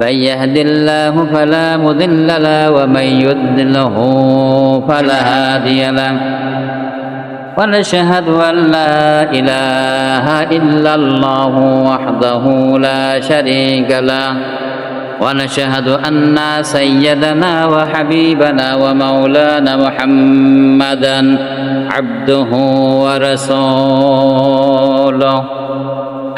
من يهد الله فلا مضل له ومن يضلله فلا هادي له ونشهد أن لا إله إلا الله وحده لا شريك له ونشهد أن سيدنا وحبيبنا ومولانا محمدا عبده ورسوله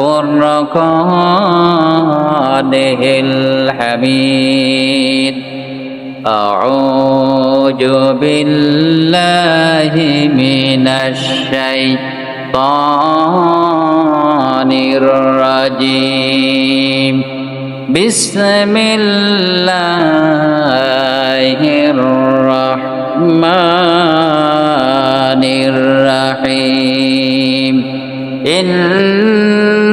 والفرقانه الحميد أعوذ بالله من الشيطان الرجيم. بسم الله الرحمن الرحيم. إن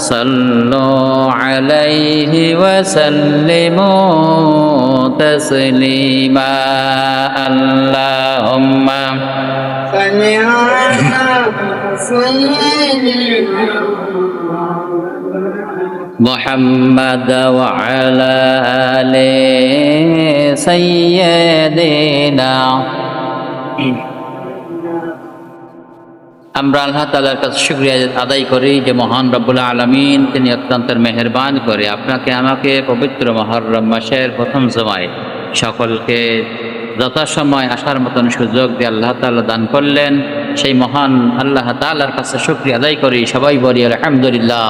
صلوا عليه وسلموا تسليما. اللهم محمد وعلى آل سيدنا আমরা আল্লাহ তালার কাছে শুক্রিয়া আদায় করি যে মহান রব্বুল্লাহ আলমিন তিনি অত্যন্ত মেহরবান করে আপনাকে, আমাকে পবিত্র মহরম মাসের প্রথম সময় সকলকে যথাসময় আসার মতন সুযোগ দিয়ে আল্লাহ তাআলা দান করলেন। সেই মহান আল্লাহ তাআলার কাছে শুক্রিয়া আদায় করি। সবাই বলি, আলহামদুলিল্লাহ।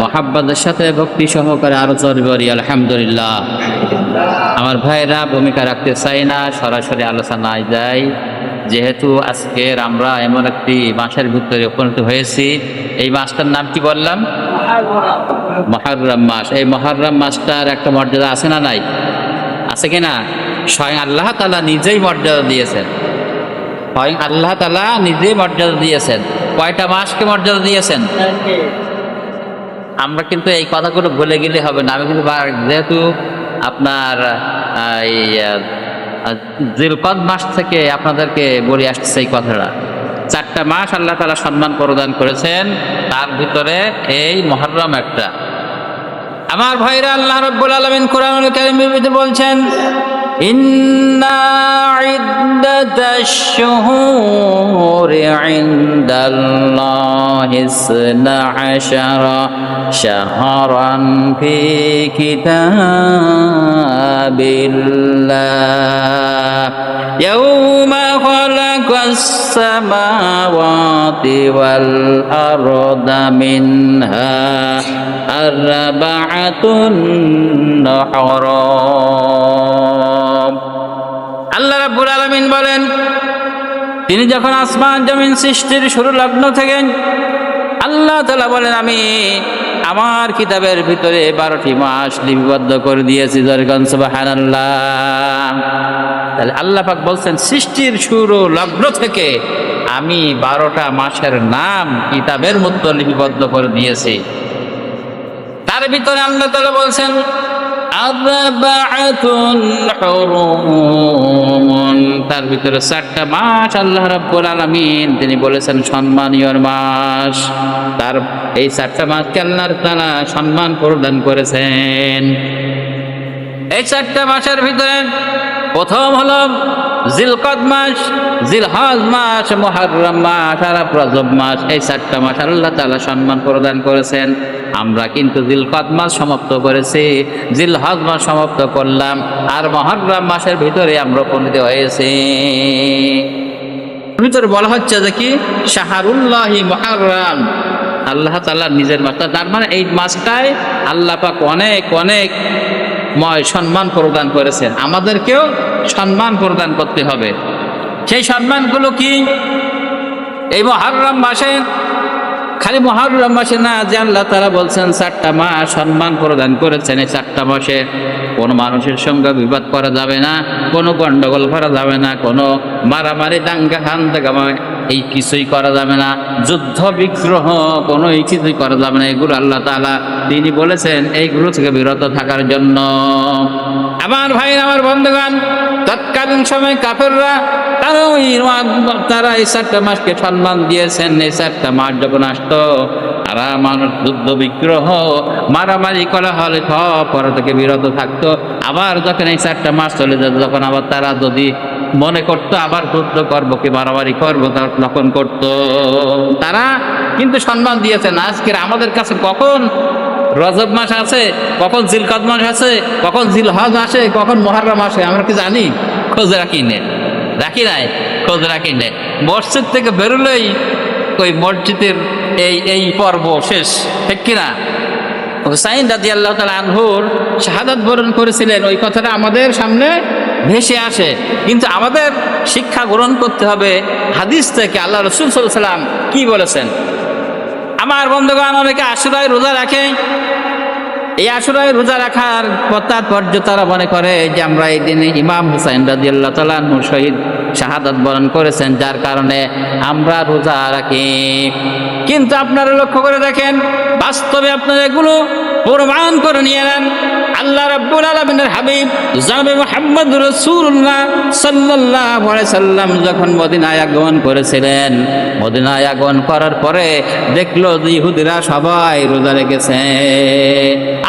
মহাব্বাদের সাথে ভক্তি সহকারে আরও জোর বলি, আলহামদুলিল্লাহ। আমার ভাইরা ভূমিকা রাখতে চাই না, সরাসরি আলোচনায় যাই যেহেতু আজকের আমরা এমন একটি মাসের ভিতরে উপনীত হয়েছি, এই মাসটার নাম কি বললাম? মহারম মাস এই মহারম মাসটার একটা মর্যাদা আছে না নাই? আছে কি না? স্বয়ং আল্লাহ তালা নিজেই মর্যাদা দিয়েছেন। স্বয়ং আল্লাহ তালা নিজেই মর্যাদা দিয়েছেন। কয়টা মাসকে মর্যাদা দিয়েছেন? আমরা কিন্তু এই কথাগুলো ভুলে গেলে হবে না। আমি কিন্তু যেহেতু আপনার এই জিলকদ মাস থেকে আপনাদেরকে বলে আসছে এই কথাটা। চারটা মাস আল্লাহ তালা সম্মান প্রদান করেছেন, তার ভিতরে এই মহরম একটা। আমার ভাইরা আল্লাহ রব্বুল আলমিন কোরআন কারীমের إنا عدة الشهور عند الله اثنا عشر شهرا في كتاب الله يوم خلق السماوات والأرض منها أربعة حرام আল্লাহ রাব্বুল আলামিন বলেন, তিনি যখন আসমান জমিন সৃষ্টির শুরু লগ্ন থেকে, আল্লাহ তালা বলেন, আমি আমার কিতাবের ভিতরে বারোটি মাস লিপিবদ্ধ করে দিয়েছি সুবাহান তাহলে আল্লাহ পাক বলছেন, সৃষ্টির শুরু লগ্ন থেকে আমি বারোটা মাসের নাম কিতাবের মধ্যে লিপিবদ্ধ করে দিয়েছি। তার ভিতরে আল্লাহ তালা বলছেন তার ভিতরে চারটা মাস আল্লাহ রাব্বুল আলামিন তিনি বলেছেন, সম্মানীয় মাস। তার এই চারটা মাসকে আল্লাহ তারা সম্মান প্রদান করেছেন। এই চারটা মাসের ভিতরে প্রথম হলো জিলকদ মাস, জিলহজ মাস মহারম মাস, আর রজব মাস। এই চারটা মাস আল্লাহ তালা সম্মান প্রদান করেছেন। আমরা কিন্তু জিলকদ মাস সমাপ্ত করেছি, জিলহজ মাস সমাপ্ত করলাম, আর মহারম মাসের ভিতরে আমরা উপনীত হয়েছি। ভিতরে বলা হচ্ছে যে কি? শাহরুল্লাহি মহারাম আল্লাহ তালা নিজের মাস তার মানে এই মাসটায় আল্লাহ পাক অনেক অনেক ময় সম্মান প্রদান করেছেন। আমাদেরকেও সম্মান প্রদান করতে হবে। সেই সম্মানগুলো কি? এই মহারম মাসে, খালি মহারম মাসে না, যে আল্লাহ তারা বলছেন, চারটা মাস সম্মান প্রদান করেছেন এই চারটা মাসে। কোনো মানুষের সঙ্গে বিবাদ করা যাবে না, কোনো গন্ডগোল করা যাবে না, কোনো মারামারি, দাঙ্গা হান্দাগামা এই কিছুই করা যাবে না। যুদ্ধ, বিগ্রহ কোনো এই কিছুই করা যাবে না। এগুলো আল্লাহ তালা তিনি বলেছেন এইগুলো থেকে বিরত থাকার জন্য। আমার ভাই আমার বন্ধুগণ, তৎকালীন সময় কাফেররা তারা ওই তারা এই চারটা মাসকে সম্মান দিয়েছেন। এই চারটা মাস যখন আসতো তারা মানুষ যুদ্ধ বিগ্রহ, মারামারি করা হলে সব পরে থেকে বিরত থাকতো। আবার যখন এই চারটা মাস চলে যেত, তখন আবার তারা যদি মনে করতো আবার যুদ্ধ করব কি মারামারি করব তখন করতো। তারা কিন্তু সম্মান দিয়েছেন আজকের আমাদের কাছে কখন রজব মাস আছে, কখন জিলকদ মাস আছে, কখন জিলহজ আসে কখন মহারম আসে আমরা কি জানি? খোঁজ রাখি নে। রাখি নাই? খোঁজ রাখি নে। মসজিদ থেকে বেরোলেই ওই মসজিদের এই এই পর্ব শেষ, ঠিক কিনা? হুসাইন রাজি আল্লাহ তালা আনহুর শাহাদাত বরণ করেছিলেন, ওই কথাটা আমাদের সামনে ভেসে আসে। কিন্তু আমাদের শিক্ষা গ্রহণ করতে হবে হাদিস থেকে, আল্লাহ রসুল সাল্লাম কি বলেছেন? আমার বন্ধুগণ, অনেকে আশুরায় রোজা রাখে এই আশুরায় রোজা রাখার তাৎপর্য তারা মনে করে যে আমরা এই দিনে ইমাম হুসাইন রাজি তালু শহীদ শাহাদত বরণ করেছেন, যার কারণে আমরা রোজা রাখি। কিন্তু আপনারা লক্ষ্য করে দেখেন, বাস্তবে আপনারা এগুলো প্রমাণ করে নিয়ে নেন। আল্লাহ রাব্বুল আলামিনের হাবিব জানাবে মুহাম্মদ রাসূলুল্লাহ সাল্লাল্লাহু আলাইহি সাল্লাম যখন মদিনায় আগমন করেছিলেন, মদিনায় আগমন করার পরে দেখল ইহুদিরা সবাই রোজা রেখেছে।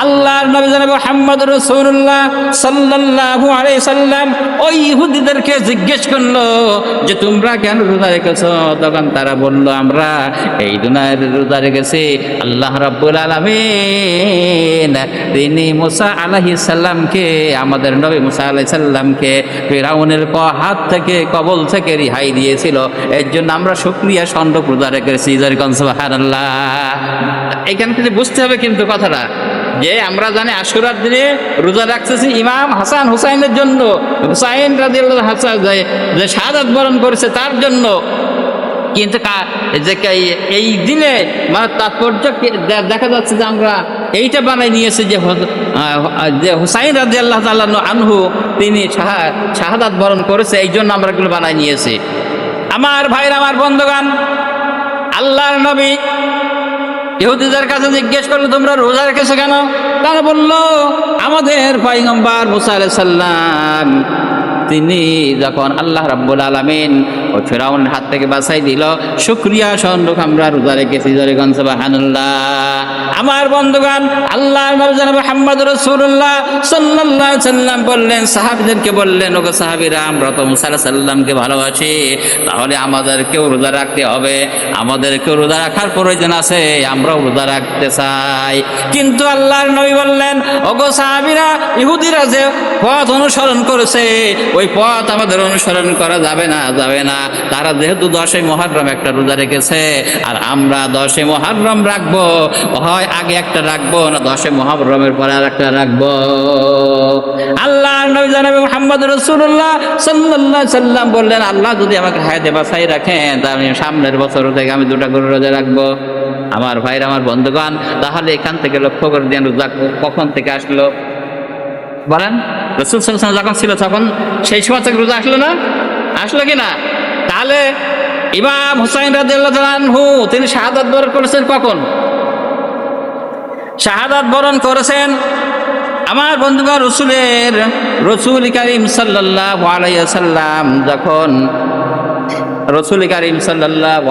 আল্লাহর নবী জানাবে মুহাম্মদ রাসূলুল্লাহ সাল্লাল্লাহু আলাইহি সাল্লাম ওই ইহুদিদেরকে জিজ্ঞেস করল যে, তোমরা কেন রোজা রেখেছো? তখন তারা বলল, আমরা এই দুনিয়ার রোজা রেখেছি। আল্লাহ রাব্বুল আলামিন তিনি মুসা আলাইহিস সালামকে আমাদের নবী মুসা আলাইহিস সালামকে ফিরাউনের ক হাত থেকে, কবল থেকে রিহাই দিয়েছিল। এর জন্য আমরা শুকরিয়া রেখেছি যেরকম সুবহানাল্লাহ। এখান থেকে বুঝতে হবে কিন্তু কথাটা, যে আমরা জানি আশুরার দিনে রোজা রাখতেছি ইমাম হাসান হুসাইনের জন্য। হুসাইন রাদিয়াল্লাহু হাসান যে- শাহাদাত বরণ করেছে তার জন্য। কিন্তু যে এই দিনে মানে তাৎপর্য দেখা যাচ্ছে যে আমরা এইটা বানাই নিয়েছে যে যে হুসাইন রাজি আল্লাহ তাল্লাহ আনহু, তিনি শাহা- শাহাদাত বরণ করেছে এই জন্য আমরা এগুলো বানাই নিয়েছি। আমার ভাইরা আমার বন্ধুগান আল্লাহর নবী ইহুদিদের কাছে জিজ্ঞেস করল, তোমরা রোজা রেখেছো কেন? তারা বলল, আমাদের পয়গম্বর মুসা আলাইহিস সালাম তিনি যখন আল্লাহ রাব্বুল আলামিন ও ফেরাউনের হাত থেকে বাঁচাই দিল, শুক্রিয়া স্বরূপ আমরা রোজা রেখেছি জরিগন সুবহানাল্লাহ। আমার বন্ধুগণ আল্লাহ রসুল্লাহ মুহাম্মদ রাসূলুল্লাহ সাল্লাল্লাহু আলাইহি সাল্লাম বললেন, সাহাবীদেরকে বললেন, ওগো সাহাবীরা, আমরা তো মুসা আলাইহিস সাল্লামকে ভালোবাসি, তাহলে আমাদেরকেও রোজা রাখতে হবে। আমাদেরকেও রোজা রাখার প্রয়োজন আছে, আমরাও রোজা রাখতে চাই। কিন্তু আল্লাহর নবী বললেন, ওগো সাহাবিরা, ইহুদিরা যে পথ অনুসরণ করেছে ওই পথ আমাদের অনুসরণ করা যাবে না যাবে না। তারা যেহেতু দশই মহারম একটা রোজা রেখেছে, আর আমরা দশে মহারম রাখব, হয় আগে একটা রাখব, না দশে মহারমের পরে আর একটা রাখব। আল্লাহ মোহাম্মদ রসুল্লাহ আলাইহি সাল্লাম বললেন, আল্লাহ যদি আমাকে হায়াতে বাসাই রাখেন, তা আমি সামনের বছর থেকে আমি দুটা করে রোজা রাখব। আমার ভাইরা আমার বন্ধুগণ, তাহলে এখান থেকে লক্ষ্য করে দেন রোজা কখন থেকে আসলো? বলেন, রসুল সাল্লাম যখন ছিল তখন সেই সময় থেকে রোজা আসলো না? আসলো কি না? তাহলে ইমাম হুসাইন রাজু তিনি শাহাদাত বরণ করেছেন কখন? শাহাদাত বরণ করেছেন আমার বন্ধুগণ রসুলের, রসুল করিম আলাইসাল্লাম যখন, রসুল করিম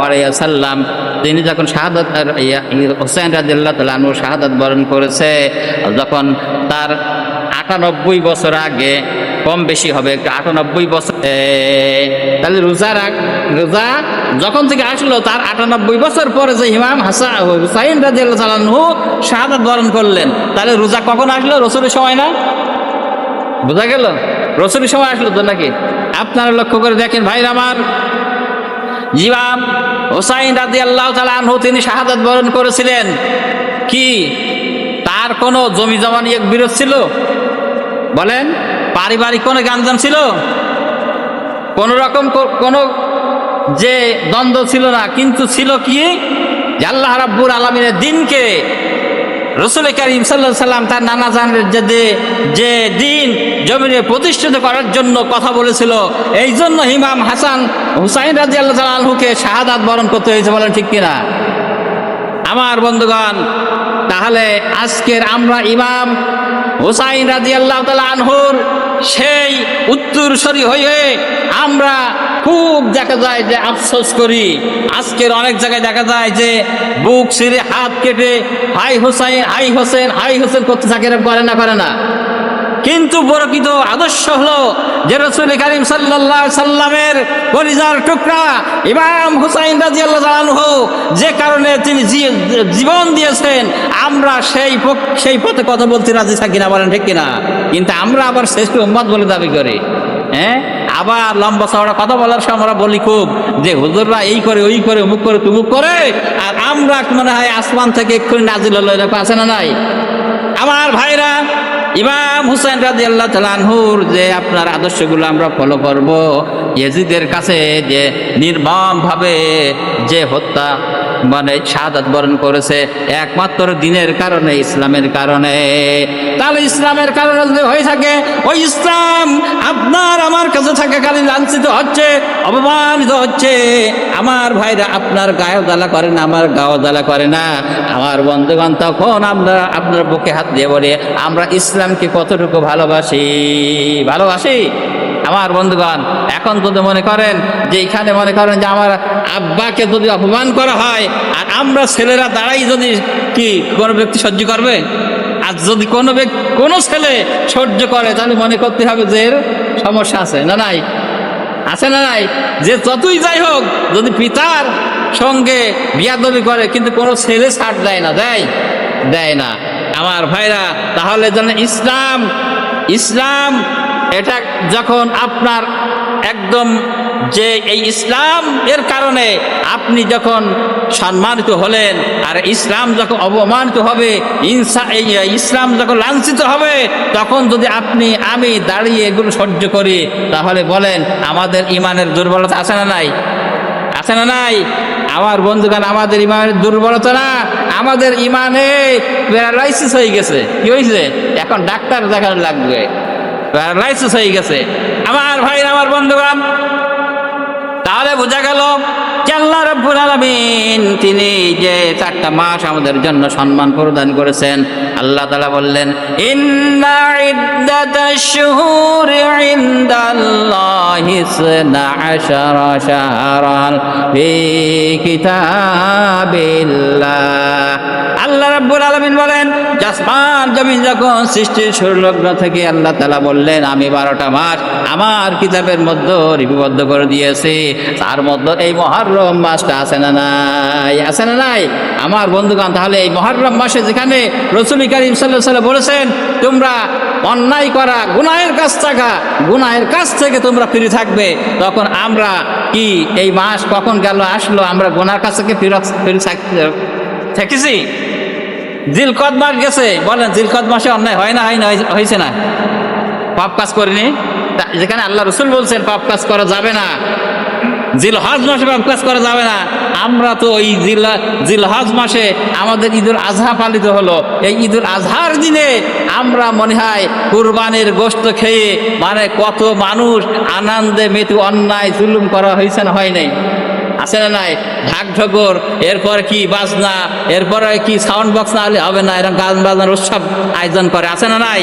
আলাইসাল্লাম তিনি যখন শাহাদত হোসেন রাজিল্লাহ তালু বরণ করেছে, যখন তার আটানব্বই বছর আগে কম বেশি হবে আটানব্বই বছর তাহলে রোজা রাখ, রোজা যখন থেকে আসলো, তার আটানব্বই বছর পরে যে ইমাম হাসান হুসাইন রাজিয়াল্লাহ তালানহু শাহাদাত বরণ করলেন, তাহলে রোজা কখন আসলো? রসুলের সময় না? বোঝা গেল? রসুলের সময় আসলো তো নাকি? আপনারা লক্ষ্য করে দেখেন ভাইরা আমার। জিমাম হোসাইন রাজি আল্লাহ আনহু, তিনি শাহাদাত বরণ করেছিলেন। কি? তার কোনো জমি জমা নিয়ে বিরোধ ছিল? বলেন। পারিবারিক কোনো গাঞ্জাম ছিল? কোন রকম কোনো যে দ্বন্দ্ব ছিল না, কিন্তু ছিল কি? আল্লাহ রাব্বুর আলমিনের দিনকে রসুল করিম সাল্লাহ সাল্লাম তার নানা জানের যে যে দিন জমিনে প্রতিষ্ঠিত করার জন্য কথা বলেছিল, এই জন্য ইমাম হাসান হুসাইন রাজি আল্লাহ আলহুকে শাহাদাত বরণ করতে হয়েছে বলেন ঠিক কিনা? আমার বন্ধুগণ, তাহলে আজকের আমরা ইমাম হুসাইন রাজি আল্লাহ আনহুর সেই উত্তরসরি হয়ে আমরা খুব দেখা যায় যে আফসোস করি। আজকের অনেক জায়গায় দেখা যায় যে বুক সিরে হাত কেটে হাই হুসাইন, হাই হোসেন হাই হোসেন করতে থাকে করে না করে না। কিন্তু প্রকৃত আদর্শ হলো যে রসুল করিম সাল্লাহ সাল্লামের পরিজার টুকরা ইমাম হুসাইন রাজি আল্লাহ যে কারণে তিনি জীবন দিয়েছেন, আমরা সেই সেই পথে কথা বলতে রাজি থাকি না, বলেন ঠিক কিনা? কিন্তু আমরা আবার শ্রেষ্ঠ উম্মত বলে দাবি করি। হ্যাঁ? আবার লম্বা চওড়া কথা বলার সময় আমরা বলি খুব যে হুজুররা এই করে, ওই করে, অমুক করে, তুমুক করে, আর আমরা মনে হয় আসমান থেকে এক্ষুনি নাজিল হলো আছে না নাই? আমার ভাইরা, ইমাম হুসেন রাজি আল্লাহ তালানহুর যে আপনার আদর্শগুলো আমরা ফলো করব, ইয়েজিদের কাছে যে নির্মমভাবে যে হত্যা মানে শাহাদাত বরণ করেছে একমাত্র দিনের কারণে, ইসলামের কারণে। তাহলে ইসলামের কারণে যদি হয়ে থাকে, ওই ইসলাম আপনার আমার কাছে থাকাকালী লাঞ্ছিত হচ্ছে, অপমানিত হচ্ছে। আমার ভাইরা আপনার গায়ে জ্বালা করে না, আমার গাও জ্বালা করে না। আমার বন্ধুগণ, তখন আমরা আপনার বুকে হাত দিয়ে বলি, আমরা ইসলামকে কতটুকু ভালোবাসি? ভালোবাসি? আমার বন্ধুগণ, এখন যদি মনে করেন যে এখানে মনে করেন যে আমার আব্বাকে যদি অপমান করা হয়, আর আমরা ছেলেরা দাঁড়াই যদি কি কোনো ব্যক্তি সহ্য করবে? আর যদি কোনো ব্যক্তি কোনো ছেলে সহ্য করে, তাহলে মনে করতে হবে যে এর সমস্যা আছে, না নাই? আছে না নাই? যে যতই যাই হোক, যদি পিতার সঙ্গে বিয়াদবি করে, কিন্তু কোনো ছেলে ছাড় দেয় না, দেয়? দেয় না। আমার ভাইরা, তাহলে যেন ইসলাম ইসলাম এটা যখন আপনার একদম যে এই ইসলাম এর কারণে আপনি যখন সম্মানিত হলেন আর ইসলাম যখন অবমানিত হবে, ইনসা এই ইসলাম যখন লাঞ্ছিত হবে, তখন যদি আপনি, আমি দাঁড়িয়ে এগুলো সহ্য করি, তাহলে বলেন, আমাদের ইমানের দুর্বলতা আছে না নাই? আছে না নাই? আমার বন্ধুগান আমাদের ইমানের দুর্বলতা না? আমাদের ইমানে প্যারালাইসিস হয়ে গেছে। কি হয়েছে? এখন ডাক্তার দেখানো লাগবে। প্যারালাইসিস হয়ে গেছে। আমার ভাই আমার বন্ধুগান তাহলে বোঝা গেল আল্লাহ রব্বুল আলামিন তিনি যে চারটা মাস আমাদের জন্য সম্মান প্রদান করেছেন, আল্লাহ তাআলা বললেন ইনদাল্লাহি আল্লাহ রাব্বুল আলামিন বলেন, জাসমান জমিন যখন সৃষ্টির সুরলগ্ন থেকে আল্লাহ তাআলা বললেন, আমি বারোটা মাস আমার কিতাবের মধ্যে লিপিবদ্ধ করে দিয়েছি। তার মধ্যে এই মহরম মাসটা আছে না নাই? আছে না নাই? আমার বন্ধুগণ, তাহলে এই মহরম মাসে যেখানে রসুল করিম সাল্লাহ সাল্লাম বলেছেন, তোমরা অন্যায় করা, গুনাহের কাছ থাকা, গুনাহের কাছ থেকে তোমরা ফিরে থাকবে। তখন আমরা কি এই মাস কখন গেল, আসলো, আমরা গুনার কাছ থেকে ফিরে থাক- থেকেছি? জিলকদ মাস গেছে। বলেন, জিলকদ মাসে অন্যায় হয় না হয় না, হয়েছে- না? পাপ কাজ করিনি? যেখানে আল্লাহ রসুল বলছেন, পাপ কাজ করা যাবে না। জিল হজ মাসে পাপ কাজ করা যাবে না। আমরা তো ওই জিল হজ মাসে আমাদের ঈদুল আজহা পালিত হলো। এই ঈদুল আজহার দিনে আমরা মনে হয় কুরবানির গোস্ত খেয়ে মানে কত মানুষ আনন্দে মেতু অন্যায় জুলুম করা হয়েছে না হয় নাই? আছে না নাই? ঢাক ঢকর, এরপর কি বাজনা, এরপরে কি সাউন্ড বক্স না হলে হবে না, এরকম গান বাজনার উৎসব আয়োজন করে, আছে না নাই?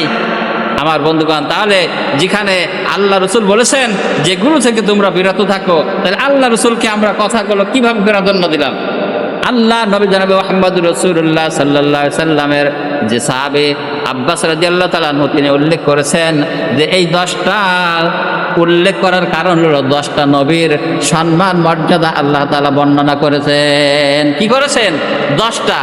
আমার বন্ধুগণ, তাহলে যেখানে আল্লাহ রসুল বলেছেন যে গুরু থেকে তোমরা বিরত থাকো, তাহলে আল্লাহ রসুলকে আমরা কথাগুলো কীভাবে প্রাধান্য দিলাম? আল্লাহ নবী জানাবে মোহাম্মদ রসুল্লাহ সাল্লাহ সাল্লামের যে সাহাবে আব্বাস রাজি আল্লাহ তালানহু তিনি উল্লেখ করেছেন যে এই দশটা উল্লেখ করার কারণ হলো দশটা নবীর সম্মান, মর্যাদা আল্লাহ তালা বর্ণনা করেছেন। কি করেছেন? দশটা।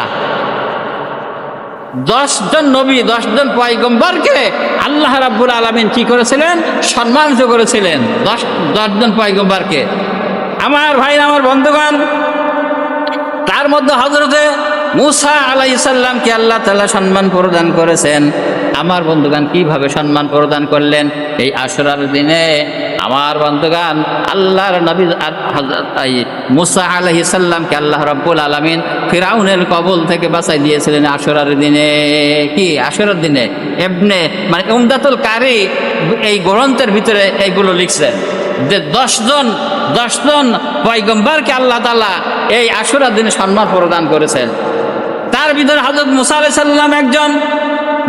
দশজন নবী, দশজন পয়গম্বরকে আল্লাহ রাব্বুল আলমিন কি করেছিলেন? সম্মানিত করেছিলেন দশ, দশজন পয়গম্বরকে। আমার ভাই আমার বন্ধুগণ, তার মধ্যে হজরতে মুসা আলাই সাল্লামকে আল্লাহ তালা সম্মান প্রদান করেছেন। আমার বন্ধুগান কীভাবে সম্মান প্রদান করলেন? এই আশরার দিনে আমার বন্ধুগান আল্লাহর নবী মুসা আলহি সাল্লামকে আল্লাহ রব্বুল আলমিন ফিরাউনের কবল থেকে বাঁচাই দিয়েছিলেন আশরার দিনে। কি? আশরার দিনে? এমনে মানে উমদাতুল কারি এই গ্রন্থের ভিতরে এইগুলো লিখছেন। যে দশজন দশজন পয়গম্বরকে আল্লাহ তালা এই আশুরার দিনে সম্মান প্রদান করেছেন। তার ভিতরে হজরত মুসা আলাই সাল্লাম একজন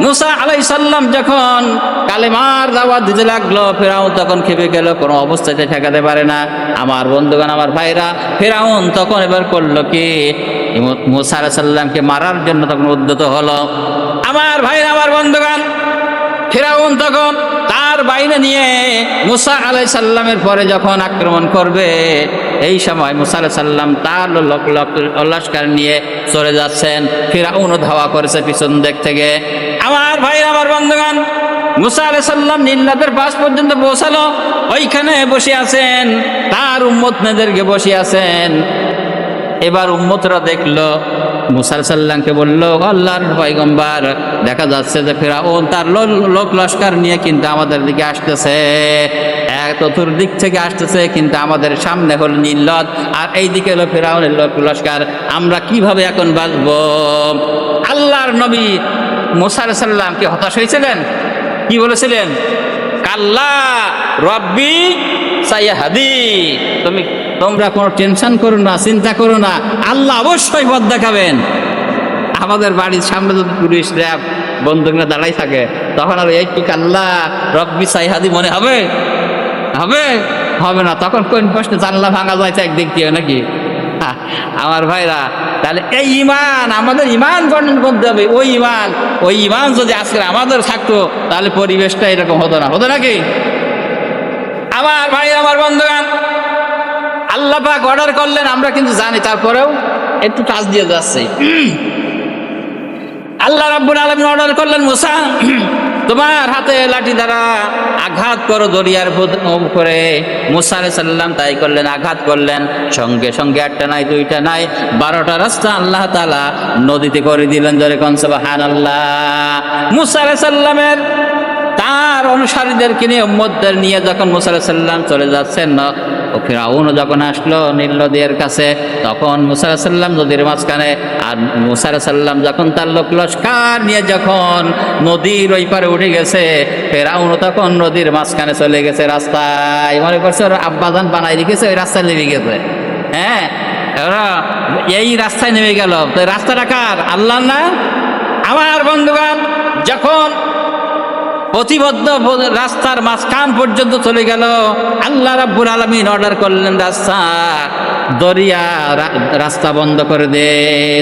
মুসা আলাই সাল্লাম যখন কালেমার দাওয়াত দিতে লাগল, ফেরাউন তখন খেপে গেল, কোনো অবস্থাতে ঠেকাতে পারে না। আমার বন্ধুগণ, আমার ভাইরা, ফেরাউন তখন এবার করল কি? মুসা আলাই সাল্লামকে মারার জন্য তখন উদ্যত হলো। আমার ভাইরা, আমার বন্ধুগণ, ফেরাউন তখন তার বাইরে নিয়ে মুসা আলাই সাল্লামের পরে যখন আক্রমণ করবে, এই সময় মুসা আলাই সাল্লাম তার লস্কার নিয়ে চলে যাচ্ছেন। ফেরাউনও ধাওয়া করেছে পিছন দিক থেকে। আমার ভাই আমার বন্ধুগণ, মুসা আলাই সাল্লাম নীলনাথের পাশ পর্যন্ত পৌঁছালো। ওইখানে বসে আছেন, তার উম্মত নেদেরকে বসে আছেন। এবার উম্মতরা দেখল মুসার সাল্লামকে বলল, আল্লাহর পয়গম্বার, দেখা যাচ্ছে যে ফেরাউন তার লোক লস্কর নিয়ে কিন্তু আমাদের দিকে আসতেছে। এক চতুর্দিক থেকে আসতেছে, কিন্তু আমাদের সামনে হলো নীলত আর এই দিকে হলো ফেরাউনের লোক লস্কর। আমরা কীভাবে এখন বাঁচবো? আল্লাহর নবী মুসার সাল্লাম কি হতাশ হয়েছিলেন? কি বলেছিলেন? কাল্লা রব্বি সাইয়াহাদি। তুমি তোমরা কোনো টেনশন করো না, চিন্তা করো না। আল্লাহ অবশ্যই পথ দেখাবেন। আমাদের বাড়ির সামনে যদি পুলিশ র্যাব বন্ধুরা দাঁড়াই থাকে, তখন আর এই কি কাল্লা, রব্বি সাইহাদি মনে হবে? হবে? হবে না। তখন কোন প্রশ্নে জানলা ভাঙা যাইছে একদিক দিয়ে নাকি? আমার ভাইরা, তাহলে এই ইমান আমাদের ইমান গঠন করতে হবে। ওই ইমান ওই ইমান যদি আজকে আমাদের থাকতো, তাহলে পরিবেশটা এরকম হতো না। হতো নাকি? আমার ভাই আমার বন্ধুগান আল্লাহ পাক অর্ডার করলেন, আমরা কিন্তু জানি, তারপরেও একটু কাজ দিয়ে যাচ্ছে। আল্লাহ রাব্বুল আলামিন অর্ডার করলেন, মুসা, তোমার হাতে লাঠি দ্বারা আঘাত করো দরিয়ার করে মুসা আলাইহিস সাল্লাম তাই করলেন, আঘাত করলেন। সঙ্গে সঙ্গে একটা নাই, দুইটা নাই, বারোটা রাস্তা আল্লাহ তাআলা নদীতে করে দিলেন জোরে কোন সুবহানাল্লাহ। মুসা আলাইহিস সাল্লামের তার অনুসারীদেরকে নিয়ে উম্মতদের নিয়ে যখন মুসা সাল্লাম চলে যাচ্ছেন ন- ও ফিরাউন যখন আসলো নীল নদীর কাছে, তখন মুসা আলাইহিস সাল্লাম নদীর মাঝখানে, আর মুসা আলাইহিস সাল্লাম যখন তার লোক লস্কার নিয়ে যখন নদীর ওই পারে উঠে গেছে ফেরাউন তখন নদীর মাঝখানে চলে গেছে রাস্তায়। মনে করছে ওর আব্বাজান বানাই রেখেছে, ওই রাস্তায় নেমে গেছে। হ্যাঁ ওরা এই রাস্তায় নেমে গেল। তো রাস্তাটা কার? আল্লাহ না? আমার বন্ধুগণ, যখন প্রতিবদ্ধ রাস্তার মাঝখান পর্যন্ত চলে গেল। আল্লাহ রাব্বুল আলমিন অর্ডার করলেন, রাস্তা, দরিয়া রাস্তা বন্ধ করে দে।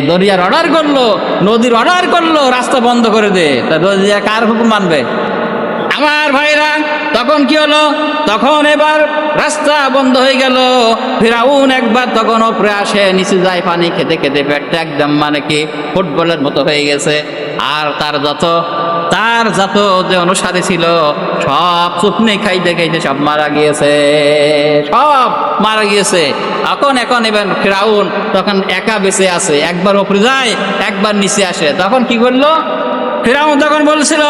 দরিয়ার অর্ডার করল, নদীর অর্ডার করল, রাস্তা বন্ধ করে দে। তা দরিয়া কার হুকুম মানবে? আমার ভাইরা তখন কি হলো? তখন এবার রাস্তা বন্ধ হয়ে গেল। ফেরাউন একবার তখন ওপরে আসে, নিচে যায় পানি খেতে খেতে পেটটা একদম মানে কি ফুটবলের মতো হয়ে গেছে। আর তার যত তার যত যে অনুসারী ছিল, সব চুপনি খাইতে খাইতে সব মারা গিয়েছে। সব মারা গিয়েছে। এখন এখন এবার ফেরাউন তখন একা বেঁচে আছে। একবার ওপরে যায়, একবার নিচে আসে। তখন কি করল ফেরাউন তখন বলছিল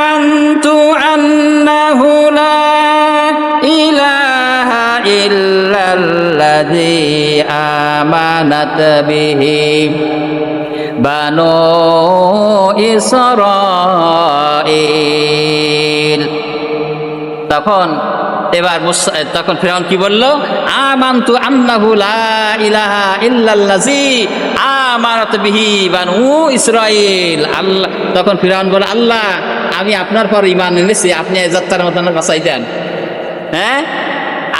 আমান্তু আন্নাহু লা ইলাহা ইল্লাল্লাযী আমানাত বিহি বানু ইসরাঈল তখন এবার তখন ফেরাউন কি বলল? আমান্তু আন্নাহু লা ইলাহা ইল্লাল্লাযী আমানাত বিহি বানু ইসরাঈল। আল্লাহ, তখন ফিরাউন বলে আল্লাহ, আমি আপনার পর ঈমান এনেছি, আপনি যাত্রার মতন বাঁচাই দেন। হ্যাঁ?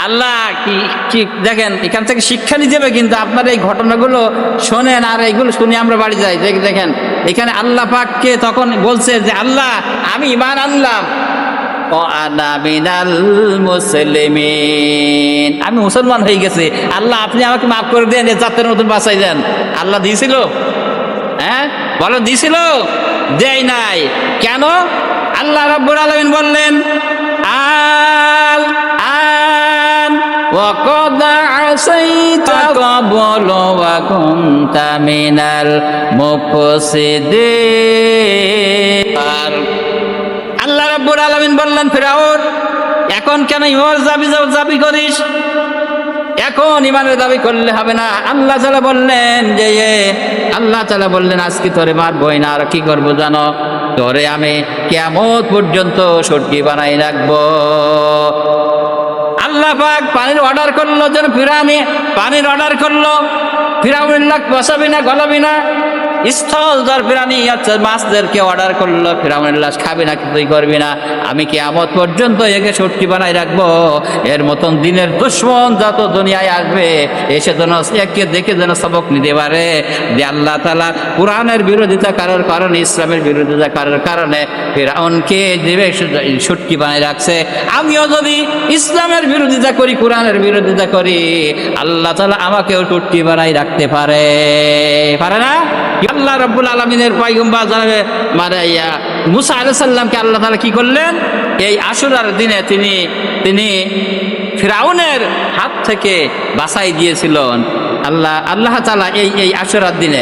আল্লাহ, কি কি, দেখেন, এখান থেকে শিক্ষা নিয়ে যাবে, কিন্তু আপনার এই ঘটনাগুলো শোনেন আর এইগুলো শুনে আমরা বাড়ি যাই। দেখেন, এখানে আল্লাহ পাককে তখন বলছে যে, আল্লাহ, আমি ইমান আনলাম। ও আনা মিনাল মুসলিমিন আমি মুসলমান হয়ে গেছি আল্লাহ আপনি আমাকে মাফ করে দেন এ জাতের নতুন বাঁচাই দেন আল্লাহ দিয়েছিল হ্যাঁ বলো দিছিল দেয় নাই কেন আল্লাহ রব্বুল আলমিন বললেন আল আন وقد عصيت قبل وكنت من المفسدين রাব্বুল আলামিন বললেন, ফিরাউন, এখন কেন ইমানের দাবি দাবি করিস? এখন ইমানের দাবি করলে হবে না। আল্লাহ তালা বললেন যে আল্লাহ তালা বললেন, আজকে তোরে মারবই না, আর কি করব জানো? তোরে আমি কেমন পর্যন্ত সটকি বানাই রাখব। আল্লাহ পাক পানির অর্ডার করল, যেন ফিরানি পানির অর্ডার করল। ফিরাউনের লাখ বসাবি না, গলাবি না। স্থল দর ফিরানি আচ্ছা মাছদেরকে অর্ডার করল, ফিরাউনের লাশ খাবি না, কিছুই করবি না। আমি কি আমত পর্যন্ত একে সটকি বানাই রাখব। এর মতন দিনের দুশ্মন যত দুনিয়ায় আসবে, এসে যেন একে দেখে যেন সবক নিতে পারে। যে আল্লাহ তালা কোরআনের বিরোধিতা করার কারণে, ইসলামের বিরোধিতা করার কারণে, ফিরাউনকে দেবে সটকি বানাই রাখছে। আমিও যদি ইসলামের বিরোধিতা করি, কোরআনের বিরোধিতা করি, আল্লাহ তালা আমাকেও টুটকি বানাই রাখতে পারে। পারে না? আল্লাহ রব্বুল আলমিনের পয়গম্বা জানাবে মানে ইয়া মুসা আলাহ সাল্লামকে আল্লাহ তালা কি করলেন? এই আশুরার দিনে তিনি তিনি ফিরাউনের হাত থেকে বাসাই দিয়েছিলেন। আল্লাহ আল্লাহ তালা এই এই আশুরার দিনে।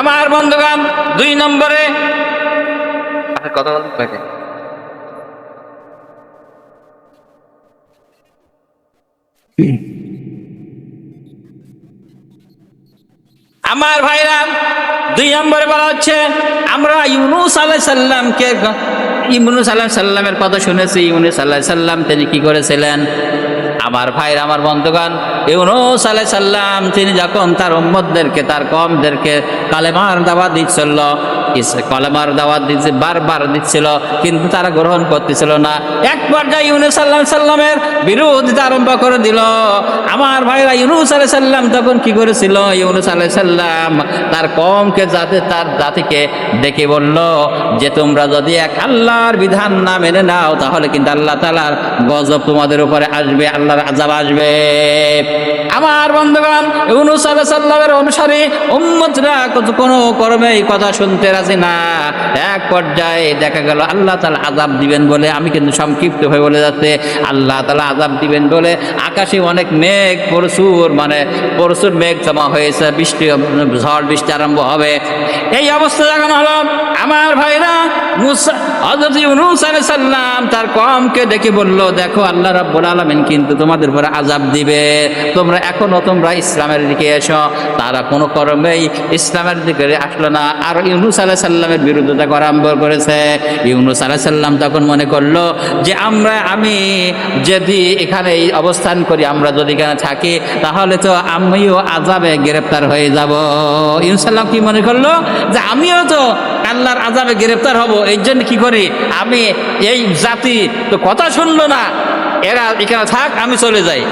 আমার বন্ধুগান দুই নম্বরে কথা বলতে আমার ভাইরা, দুই নম্বরে বলা হচ্ছে, আমরা ইউনুস আলাই সাল্লামকে ইউনুস আল্লাহ সাল্লামের কথা শুনেছি, ইউনুস আল্লাহ সাল্লাম তিনি কি করেছিলেন? আমার ভাইরা, আমার বন্ধুগণ, ইউনুস আলাই সাল্লাম তিনি যখন তার উম্মদদেরকে তার কমদেরকে কালেমার দাবা দিচ্ছিল কলেমার দাওয়াত দিচ্ছে বারবার দিচ্ছিল, কিন্তু তারা গ্রহণ করতেছিল না। এক পর্যায়ে ইউনুস আল্লাহ সাল্লামের বিরোধিতা আরম্ভ করে দিল। আমার ভাইরা ইউনুস আলাই সাল্লাম তখন কি করেছিল? ইউনুস আলাই সাল্লাম তার কমকে যাতে তার জাতিকে ডেকে বলল যে, তোমরা যদি এক আল্লাহর বিধান না মেনে নাও, তাহলে কিন্তু আল্লাহ তালার গজব তোমাদের উপরে আসবে, আল্লাহর আজাব আসবে। আমার বন্ধুগণ, ইউনুস আলাইহিস সাল্লামের অনুসারী উম্মতরা কোনো কর্মে এই কথা শুনতে রাজি না এক পর্যায়ে দেখা গেল, আল্লাহ তাআলা আজাব দিবেন বলে, আমি কিন্তু সংক্ষিপ্ত হয়ে বলে যাচ্ছে, আল্লাহ তাআলা আজাব দিবেন বলে, আকাশে অনেক মেঘ, প্রচুর মানে প্রচুর মেঘ জমা হয়েছে, বৃষ্টি, ঝড় বৃষ্টি আরম্ভ হবে। এই অবস্থা যখন হলো, আমার ভাইরা সালাম তার কমকে ডেকে বলল, দেখো, আল্লাহ রাব্বুল আলামিন কিন্তু তোমাদের উপরে আজাব দিবে। তোমরা এখনও তোমরা ইসলামের দিকে এসো, তারা কোনো কর্মেই ইসলামের দিকে আসলো না। আর ইউনুস আলাহ সাল্লামের বিরোধিতা করা আরম্ভ করেছে। ইউনুস আলাহ সাল্লাম তখন মনে করল যে আমরা, আমি যদি এখানে অবস্থান করি, আমরা যদি এখানে থাকি, তাহলে তো আমিও আজাবে গ্রেপ্তার হয়ে যাব। ইউনুস সাল্লাম কি মনে করল? যে আমিও তো আল্লাহর আজাবে গ্রেপ্তার হব, এই জন্য কি করি? আমি এই জাতি তো কথা শুনলো না। এরা এখানে থাক, আমি চলে যাই।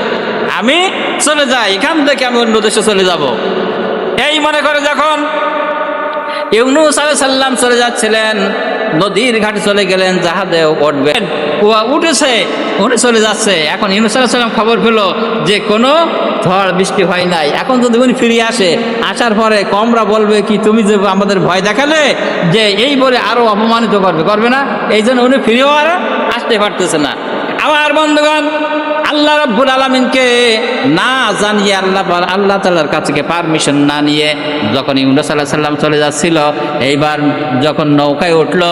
আমি চলে যাই, এখান থেকে আমি অন্য দেশে চলে যাব। এই মনে করে যখন ইউনুস আলাইহিস সাল্লাম চলে যাচ্ছিলেন, নদীর ঘাটে চলে গেলেন জাহাজে উঠবেন কুয়া উঠেছে উঠে চলে যাচ্ছে। এখন ইউনুস আলাইহিস সাল্লাম খবর পেল যে কোনো ঝড়, বৃষ্টি হয় নাই। এখন যদি উনি ফিরে আসে, আসার পরে কমরা বলবে কি, তুমি যে আমাদের ভয় দেখালে যে এই বলে আরও অপমানিত করবে। করবে না। এই জন্য উনি ফিরেও আর আসতে পারতেছে না। আমার বন্ধুগণ আল্লাহ রাব্বুল আলমিনকে না জানিয়ে আল্লাহ আল্লাহ তালার কাছে পারমিশন না নিয়ে যখন ইউনুস আল্লাহ সাল্লাম চলে যাচ্ছিল, এইবার যখন নৌকায় উঠল,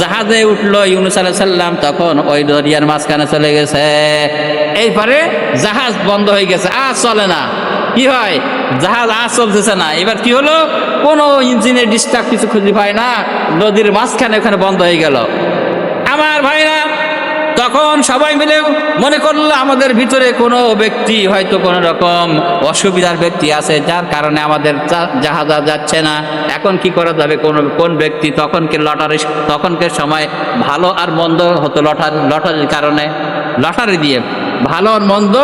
জাহাজে উঠল ইউনুস আল্লাহ সাল্লাম তখন ওই দরিয়ার মাঝখানে চলে গেছে। এইবারে জাহাজ বন্ধ হয়ে গেছে, আর চলে না। কি হয়? জাহাজ আর চলতেছে না। এবার কি হলো? কোনো ইঞ্জিনের ডিস্টার্ব কিছু খুঁজে পায় না। নদীর মাঝখানে ওখানে বন্ধ হয়ে গেল। আমার ভাইরা তখন সবাই মিলে মনে করল আমাদের ভিতরে কোনো ব্যক্তি হয়তো কোনো রকম অসুবিধার ব্যক্তি আছে, যার কারণে আমাদের জাহাজ যাচ্ছে না। এখন কি করা যাবে? কোন কোন ব্যক্তি তখনকে লটারি তখনকার সময় ভালো আর মন্দ হতো লটারি, লটারির কারণে? লটারি দিয়ে। ভালো আর মন্দ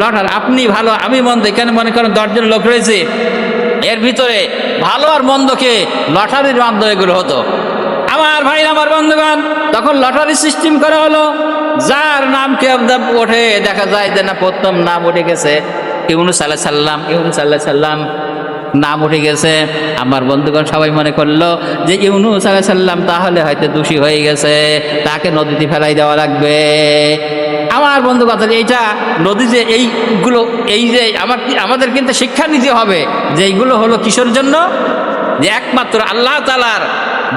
লটার। আপনি ভালো, আমি মন্দ। এখানে মনে করেন দশজন লোক রয়েছে। এর ভিতরে ভালো আর মন্দকে লটারির মাধ্যমে এগুলো হতো। আমার ভাই আমার বন্ধুগণ, তখন লটারি সিস্টেম করা হলো। যার নাম কে ওঠে, দেখা যায় যে না, প্রথম নাম উঠে গেছে ইউনুস আল্লাহ সাল্লাম ইউনুস আল্লাহ সাল্লাম নাম উঠে গেছে। আমার বন্ধুগণ সবাই মনে করল যে ইউনুস আল্লাহ সাল্লাম তাহলে হয়তো দোষী হয়ে গেছে, তাকে নদীতে ফেলাই দেওয়া লাগবে। আমার বন্ধু কথা এইটা নদী যে এইগুলো, এই যে আমার আমাদের কিন্তু শিক্ষা নিতে হবে যে এইগুলো হলো কিসের জন্য? যে একমাত্র আল্লাহ তালার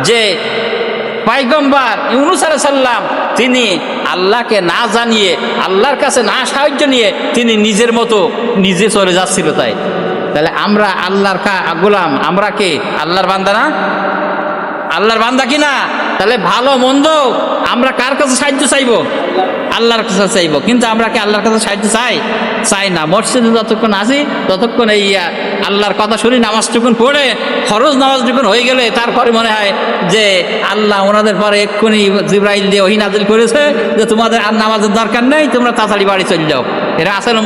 যে পাইগম্বার ইউনুস আলাহ সাল্লাম তিনি আল্লাহকে না জানিয়ে, আল্লাহর কাছে না সাহায্য নিয়ে তিনি নিজের মতো নিজে চলে যাচ্ছিল তাই। তাহলে আমরা আল্লাহর কা গোলাম, আমরা কে? আল্লাহর বান্দা না? আল্লাহর বান্দা কি না? তাহলে ভালো, মন্দ, আমরা কার কাছে সাহায্য চাইব? আল্লাহর কাছে চাইব। কিন্তু আমরা কি আল্লাহর কাছে সাহায্য চাই? চাই না। মসজিদে যতক্ষণ আসি ততক্ষণ এই আল্লাহর কথা শুনি, নামাজ যখন পড়ে, ফরজ নামাজ যখন হয়ে গেলে, তারপরে মনে হয় যে আল্লাহ ওনাদের পরে এক্ষুনি জিব্রাইল দিয়ে ওহি নাজিল করেছে যে তোমাদের আর নামাজের দরকার নেই, তোমরা তাড়াতাড়ি বাড়ি চলে যাও। এরা আছে না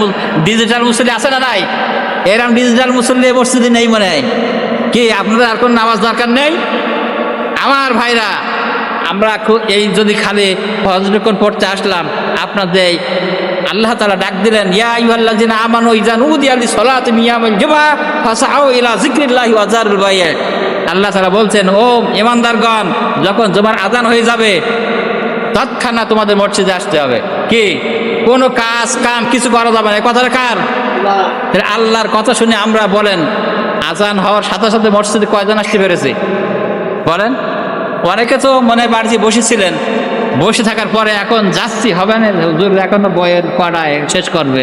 ডিজিটাল মুসল্লি আছে না নাই? এরম ডিজিটাল মুসল্লি মসজিদে নেই মনে হয়। কি, আপনাদের আর কোন নামাজ দরকার নেই? আমার ভাইরা আমরা এই যদি খালি হজরকন পড়তে আসলাম আপনাদের আল্লাহ তালা ডাক দিলেন ইয়া জিন আমানু ইজান উদি আলি মিয়ামুল জুমা ইলা আল্লাহ তালা বলছেন ও ইমানদারগণ যখন জুমার আজান হয়ে যাবে তৎক্ষণাৎ তোমাদের মসজিদে আসতে হবে। কি? কোনো কাজ কাম কিছু করা যাবে না। কথাটা কার? আল্লাহর কথা শুনে আমরা বলেন আজান হওয়ার সাথে সাথে মসজিদে কয়জন আসতে পেরেছে? বলেন। অনেকে তো মনে বাড়িতে বসেছিলেন। বসে থাকার পরে এখন যাচ্ছি, হবে না, হুজুর এখন বইয়ের কড়ায় শেষ করবে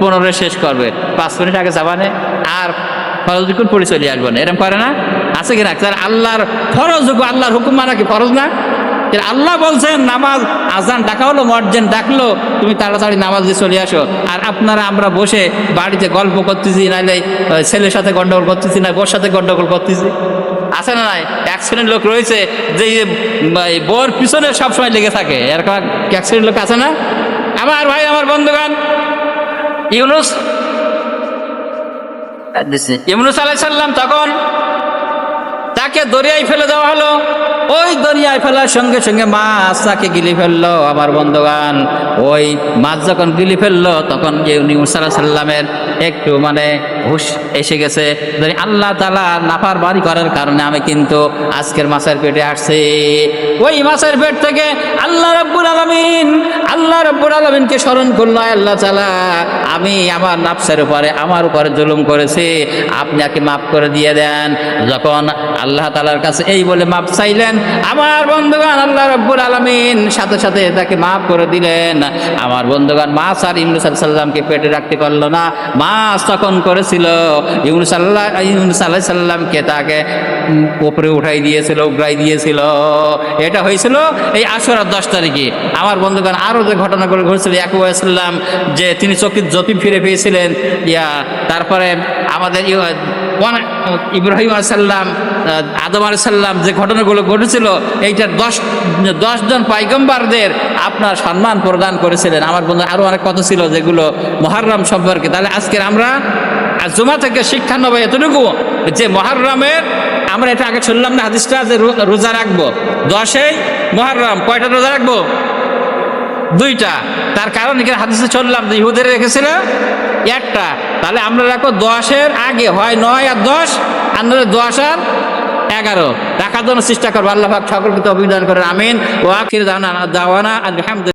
পনেরো শেষ করবে, পাঁচ মিনিট আগে যাবানে, আর ফরজ যখন পড়ে চলে আসব না এরকম করে না? আছে কিনা তার আল্লাহর ফরজ আল্লাহর হুকুম মানা কি ফরজ না? আল্লাহ বলছেন, নামাজ আজান ডাকা হলো মর্জেন ডাকলো, তুমি তাড়াতাড়ি নামাজ দিয়ে চলে আসো। আর আপনারা, আমরা বসে বাড়িতে গল্প করতেছি নাহলে ছেলের সাথে গন্ডগোল করতেছি না বোর সাথে গন্ডগোল করতেছি। আছে না নাই? অ্যাক্সিডেন্ট লোক রয়েছে যে বর পিছনে সবসময় লেগে থাকে। এরকম অ্যাক্সিডেন্ট লোক আছে না? আমার ভাই আমার বন্ধুগান ইউনুস। ইউনুস আলাই সাল্লাম তখন তাকে দরিয়ায় ফেলে দেওয়া হলো। ওই দরিয়ায় ফেলার সঙ্গে সঙ্গে মাছ তাকে গিলি ফেলল, আমার বন্ধুগান ওই মাছ যখন গিলি ফেলল, তখন যে সাল্লাহ সাল্লামের একটু মানে হুশ এসে গেছে আল্লাহ তালা নাফার বাড়ি করার কারণে আমি কিন্তু আজকের মাছের পেটে আসছি। ওই মাছের পেট থেকে আল্লাহ রব্বুল আলমিন, আল্লাহ রব্বুল আলমিনকে স্মরণ করল আল্লাহ তালা আমি আমার নাফসের উপরে, আমার উপরে জুলুম করেছি। আপনি আগে মাফ করে দিয়ে দেন। যখন আল্লাহ তালার কাছে এই বলে মাপ চাইলেন আমার বন্ধুগান আল্লাহ রব্বুল আলমিন সাথে সাথে তাকে মাফ করে দিলেন। আমার বন্ধুগান মাছ আর ইমরুস সাল্লামকে পেটে রাখতে পারল না। মাছ তখন করেছিল। ইউনুস আল্লাহ তাকে উপরে উঠাই দিয়েছিল, উগড়াই দিয়েছিল। এটা হয়েছিল এই আশরার দশ তারিখে। আমার বন্ধুগণ আরও যে ঘটনাগুলো ঘটেছিল, ইয়াকুব সাল্লাম যে তিনি চকির জ্যোতি ফিরে পেয়েছিলেন, ইয়া, তারপরে আমাদের ইব্রাহিম আসাল্লাম আদম আলাইসাল্লাম যে ঘটনাগুলো ঘটেছিল এইটার দশ দশজন পাইগম্বারদের আপনার সম্মান প্রদান করেছিলেন। আমার বন্ধু আরও অনেক কথা ছিল যেগুলো মহারম সম্পর্কে। তাহলে আজকের আমরা জুমা থেকে শিক্ষা নেব এতটুকু যে মহারমের আমরা এটা আগে শুনলাম না হাদিসটা যে রোজা রাখব। দশই মহারম, কয়টা রোজা রাখব? দুইটা। তার কারণ এখানে হাদিসে চললাম যে ইহুদের রেখেছিল একটা। তাহলে আমরা রাখো দশের আগে, হয় নয় আর দশ আর দশ আর এগারো। রাখার জন্য চেষ্টা করব। আল্লাহ সকলকে তো অভিযান করেন। আমিন। ও দানা দাওয়ানা, আলহামদুলিল্লাহ।